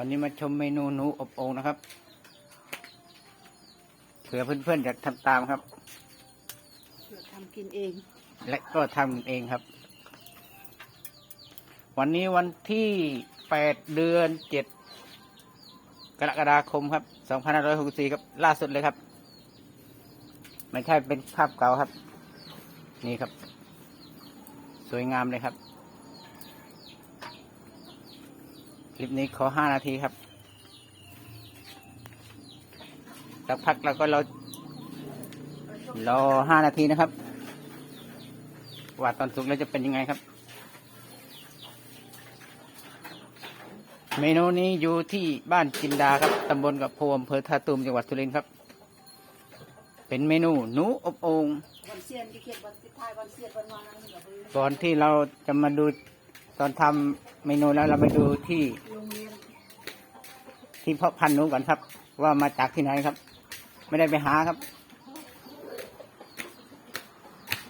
วันนี้มาชมเมนูหนูอบโอ่งนะครับ เผื่อเพื่อนๆอยากทำตามครับเดี๋ยวทำกินเอง และก็ทำเองครับ วันนี้วันที่8เดือน7กรกฎาคมครับ2564ครับ ล่าสุดเลยครับ ไม่ใช่เป็นภาพเก่าครับ นี่ครับ สวยงามเลยครับ คลิปนี้ขอ5นาทีครับสักพักเราก็รอรอ5นาทีนะครับ ว่าตอนสุกแล้วจะเป็นยังไงครับ เมนูนี้อยู่ที่บ้านจินดาครับตำบลกับโพอำเภอท่าตูมจังหวัดสุรินทร์ครับ เป็นเมนูหนูอบโอ่งวันเซียนที่เขียนวันสุดท้ายวันเซียนวันวานนั้นเดี๋ยวไปก่อนที่เราจะมาดู ตอนทำเมนูแล้วเราไปดูที่ ที่เพาะพันธุ์นูก่อนครับ ว่ามาจากที่ไหนครับ ไม่ได้ไปหาครับ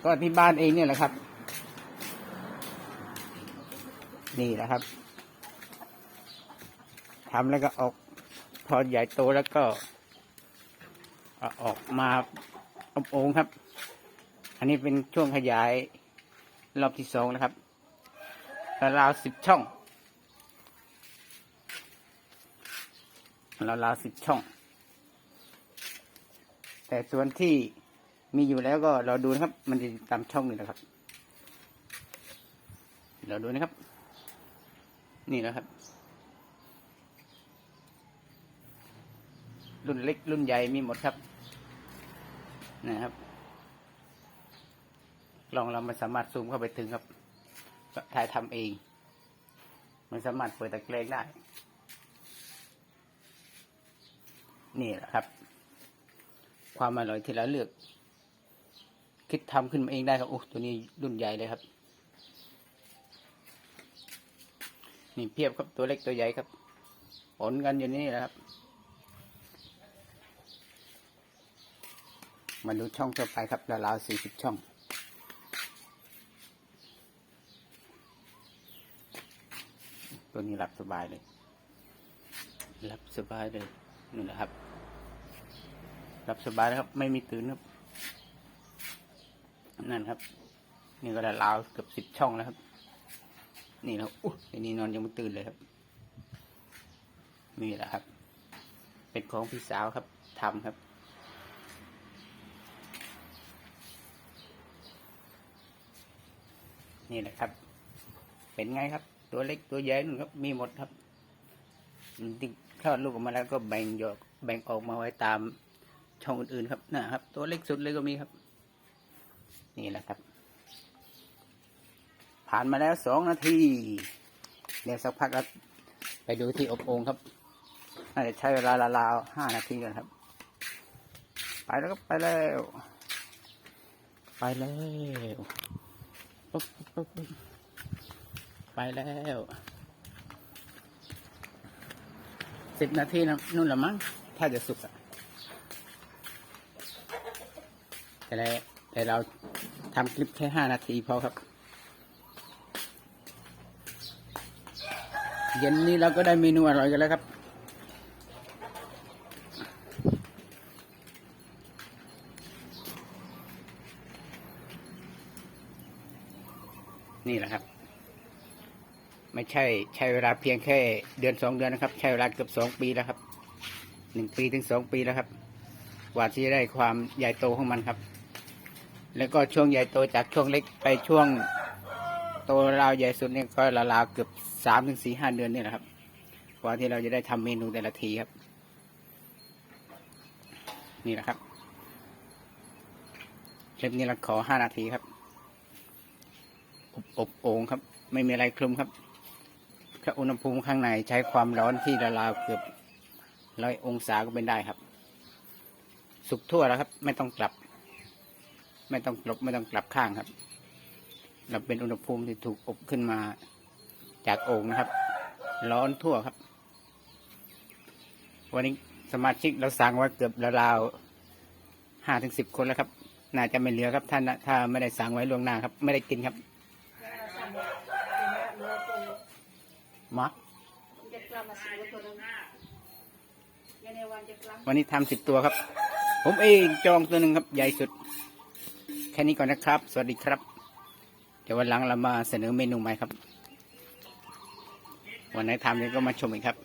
ก็ที่บ้านเองเนี่ยแหละครับ นี่แหละครับทำแล้วก็ออกพอใหญ่โตแล้วก็ออกมาอบโอ่งครับ อันนี้เป็นช่วงขยายรอบที่สองนะครับ ราวสิบช่องราวๆสิบช่อง แต่ส่วนที่มีอยู่แล้วก็เราดูนะครับ มันจะตามช่องนี่นะครับ เราดูนะครับ นี่นะครับ รุ่นเล็กรุ่นใหญ่มีหมดครับ นะครับ ลองเรามันสามารถซูมเข้าไปถึงครับ ถ่ายทำเอง มันสามารถเปิดตะเกรงได้ นี่แหละครับ ความอร่อยที่เราเลือก คิดทำขึ้นมาเองได้ครับโอ้ตัวนี้รุ่นใหญ่เลยครับ นี่เพียบครับตัวเล็กตัวใหญ่ครับผลกันอยู่นี่แหละครับมาดูช่องต่อไปครับราวๆสี่สิบช่อง ตัวนี้หลับสบายเลย หลับสบายเลยนี่แหละครับ หลับสบายนะครับ ไม่มีตื่นครับ นั่นครับ นี่ก็ได้ราวเกือบสิบช่องแล้วครับ นี่นะครับอุ๊ยไอ้นี่นอนยังไม่ตื่นเลยครับ นี่แหละครับ เป็นของพี่สาวครับทำครับนี่แหละครับ เป็นไงครับ ตัวเล็กตัวใหญ่นู่นครับ มีหมดครับที่คลอดลูกออกมาแล้วก็แบ่งหยอกแบ่งออกมาไว้ตามช่องอื่นๆครับนะครับ ตัวเล็กสุดเลยก็มีครับ นี่แหละครับ ผ่านมาแล้วสองนาทีเดี๋ยวสักพักเราไปดูที่อบโอ่งครับน่าจะใช้เวลาราวๆห้านาทีกันครับ ไปแล้วก็ไปแล้ว ไปแล้วปุ๊บปุ๊บปุ๊บ ไปแล้วสิบนาทีนะนู่นละมั้งถ้าจะสุกอะแต่ละแต่เราทำคลิปแค่ห้านาทีพอครับ เย็นนี้เราก็ได้เมนูอร่อยกันแล้วครับ นี่แหละครับ ไม่ใช่ใช้เวลาเพียงแค่เดือนสองเดือนนะครับ ใช้เวลาเกือบสองปีแล้วครับหนึ่งปีถึงสองปีแล้วครับกว่าที่จะได้ความใหญ่โตของมันครับ แล้วก็ช่วงใหญ่โตจากช่วงเล็กไปช่วงโตราวใหญ่สุดเนี่ยก็ราวๆเกือบสามถึงสี่ห้าเดือนนี่แหละครับกว่าที่เราจะได้ทำเมนูแต่ละทีครับ นี่แหละครับคลิปนี้เราขอห้านาทีครับ อบอบโอ่งครับ ไม่มีอะไรคลุมครับ แค่อุณหภูมิข้างในใช้ความร้อนที่ราวเกือบร้อยองศาก็เป็นได้ครับ สุกทั่วแล้วครับ ไม่ต้องกลับ ไม่ต้องกลบไม่ต้องกลับข้างครับเราเป็นอุณหภูมิที่ถูกอบขึ้นมาจากโอ่งนะครับ ร้อนทั่วครับ วันนี้สมาชิกเราสั่งไว่าเกือบราวๆห้าถึงสิบคนแล้วครับ น่าจะไม่เหลือครับท่านนะถ้าไม่ได้สั่งไว้ล่วงหน้าครับ ไม่ได้กินครับ แล้วเราทำเป็นเนื้อตัว มามันจะกลเรามาซื้อตัวนึงยายในวันจะกลังวันนี้ทำสิบตัวครับ ผมเองจองตัวหนึ่งครับ ใหญ่สุด แค่นี้ก่อนนะครับ สวัสดีครับ เดี๋ยววันหลังเรามาเสนอเมนูใหม่ครับ วันไหนทำเนี่ยก็มาชมอีกครับ